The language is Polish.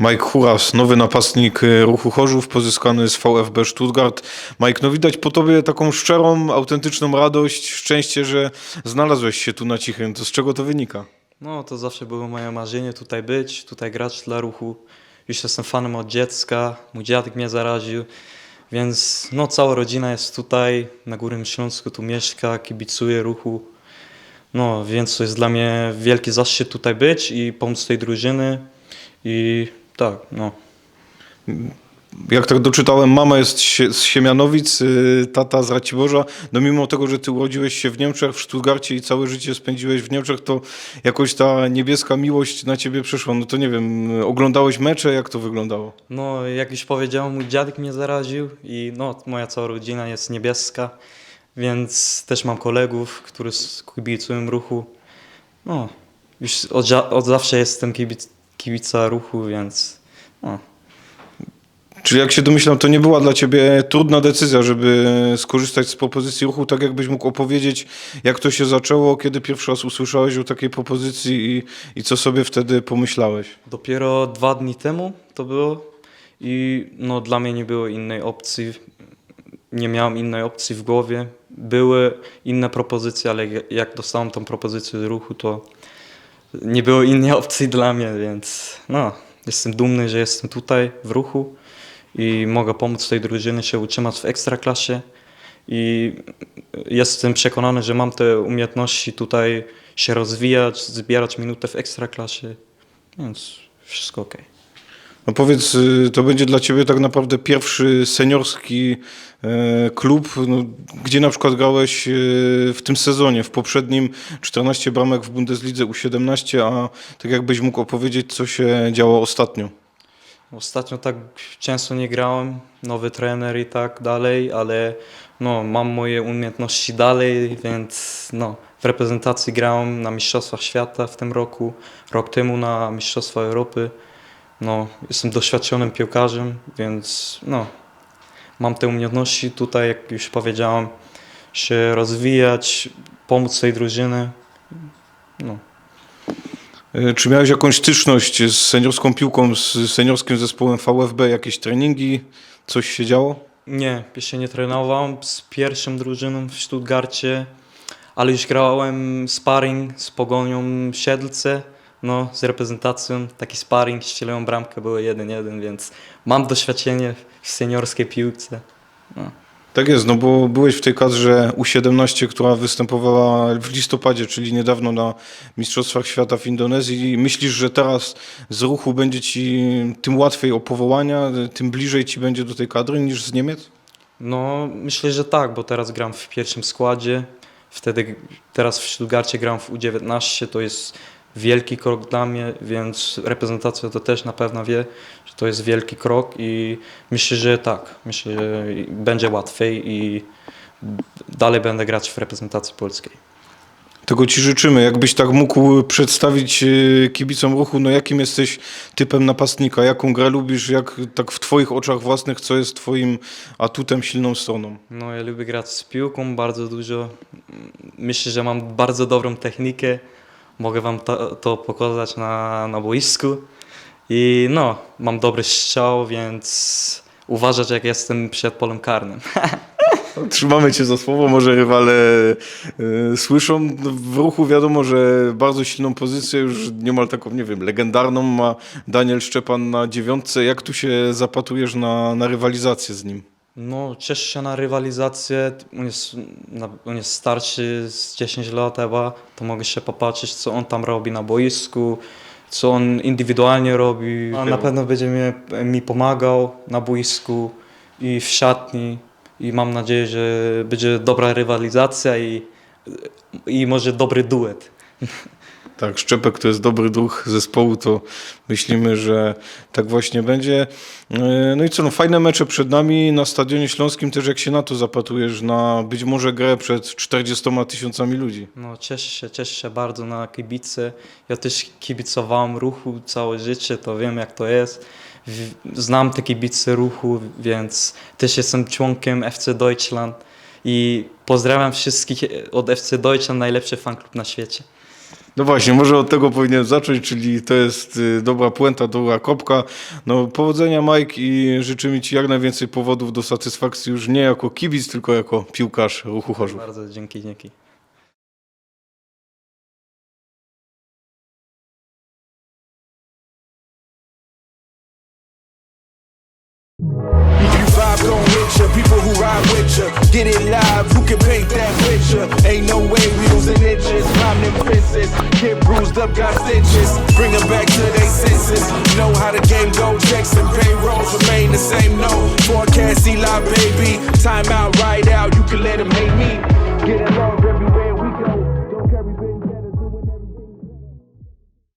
Mike Huras, nowy napastnik y, ruchu Chorzów, pozyskany z VfB Stuttgart. Mike, no widać po tobie taką szczerą, autentyczną radość, szczęście, że znalazłeś się tu na cichym. To z czego to wynika? No, to zawsze było moje marzenie tutaj być, tutaj grać dla ruchu. Już jestem fanem od dziecka, mój dziadek mnie zaraził, więc no, cała rodzina jest tutaj, na Górnym Śląsku, tu mieszka, kibicuje ruchu. No, więc to jest dla mnie wielki zaszczyt tutaj być i pomóc tej drużyny. I tak, no. Jak tak doczytałem, mama jest z Siemianowic, y, tata z Raciborza. No mimo tego, że ty urodziłeś się w Niemczech, w Stuttgarcie i całe życie spędziłeś w Niemczech, to jakoś ta niebieska miłość na ciebie przeszła. No to nie wiem, oglądałeś mecze, jak to wyglądało? No, jak już powiedziałem, mój dziadek mnie zaraził i no, moja cała rodzina jest niebieska, więc też mam kolegów, którzy kibicują ruchu. No, już od, od zawsze jestem kibic, kibica ruchu, więc no. Czyli jak się domyślam, to nie była dla ciebie trudna decyzja, żeby skorzystać z propozycji ruchu, tak jakbyś mógł opowiedzieć, jak to się zaczęło, kiedy pierwszy raz usłyszałeś o takiej propozycji i, i co sobie wtedy pomyślałeś? Dopiero dwa dni temu to było i no, dla mnie nie było innej opcji. Nie miałem innej opcji w głowie. Były inne propozycje, ale jak- dostałem tą propozycję z ruchu, to nie było innej opcji dla mnie, więc no, jestem dumny, że jestem tutaj w ruchu i mogę pomóc tej drużynie się utrzymać w ekstraklasie. I jestem przekonany, że mam te umiejętności tutaj się rozwijać, zbierać minutę w ekstraklasie, więc wszystko ok. No powiedz, y, to będzie dla ciebie tak naprawdę pierwszy seniorski e, klub, no, gdzie na przykład grałeś e, w tym sezonie, w poprzednim 14 bramek w Bundeslidze U17, a tak jakbyś mógł opowiedzieć, co się działo ostatnio. Ostatnio tak często nie grałem, nowy trener i tak dalej, ale no, mam moje umiejętności dalej, więc no, w reprezentacji grałem na Mistrzostwach Świata w tym roku, rok temu na Mistrzostwa Europy. No, jestem doświadczonym piłkarzem, więc no, mam te umiejętności tutaj, jak już powiedziałem, się rozwijać, pomóc tej drużynie. No. E, Czy miałeś jakąś styczność z seniorską piłką, z seniorskim zespołem VfB, jakieś treningi, coś się działo? Nie, jeszcze nie trenowałem z pierwszą drużyną w Stuttgarcie, ale już grałem sparring z Pogonią Siedlce, no, z reprezentacją, taki sparring, ścielałem bramkę, było 1-1, więc mam doświadczenie w seniorskiej piłce. No. Tak jest, no bo byłeś w tej kadrze U17, która występowała w listopadzie, czyli niedawno na Mistrzostwach Świata w Indonezji. I myślisz, że teraz z ruchu będzie ci tym łatwiej o powołania, tym bliżej ci będzie do tej kadry niż z Niemiec? No, myślę, że tak, bo teraz gram w pierwszym składzie. Wtedy, teraz w Stuttgarcie gram w U19, to jest wielki krok dla mnie, więc reprezentacja to też na pewno wie, że to jest wielki krok i myślę, że tak. Myślę, że będzie łatwiej i dalej będę grać w reprezentacji polskiej. Tego ci życzymy. Jakbyś tak mógł przedstawić e, kibicom ruchu, no jakim jesteś typem napastnika, jaką grę lubisz, jak tak w twoich oczach własnych, co jest twoim atutem, silną stroną? No, ja lubię grać z piłką bardzo dużo. Myślę, że mam bardzo dobrą technikę. Mogę wam to, to pokazać na, na boisku. I no, mam dobry strzał, więc uważać jak jestem przed polem karnym. Trzymamy cię za słowo, może rywale e, słyszą. W ruchu wiadomo, że bardzo silną pozycję, już niemal taką, nie wiem, legendarną ma Daniel Szczepan na dziewiątce. Jak tu się zapatrujesz na, na rywalizację z nim? No, cieszę się na rywalizację. On jest, na- on jest starszy z 10 lat chyba, to mogę się popatrzeć, co on tam robi na boisku, co on indywidualnie robi. A na pewno będzie mi, mi pomagał na boisku i w szatni. I mam nadzieję, że będzie dobra rywalizacja i, i może dobry duet. Tak, Szczepek to jest dobry duch zespołu, to myślimy, że tak właśnie będzie. No i co, no fajne mecze przed nami na Stadionie Śląskim też jak się na to zapatrujesz, na być może grę przed 40 tysiącami ludzi. No, cieszę się, cieszę się bardzo na kibice. Ja też kibicowałem ruchu całe życie, to wiem jak to jest. Znam te kibice ruchu, więc też jestem członkiem FC Deutschland i pozdrawiam wszystkich od FC Deutschland, najlepszy fanklub na świecie. No właśnie, może od tego powinien zacząć, czyli to jest y, dobra puenta, dobra kopka. No powodzenia Mike i życzymy Ci jak najwięcej powodów do satysfakcji już nie jako kibic, tylko jako piłkarz ruchu Chorzów. Bardzo dzięki, dzięki. You vibe gon' hit ya, people who ride with ya. Get it live, who can paint that picture? Ain't no way we Get bruised up, got stitches. Bring them back to their senses. Know how the game go, checks and payrolls remain the same. No forecast, Eli, baby. Time out, ride out, you can let them hate me.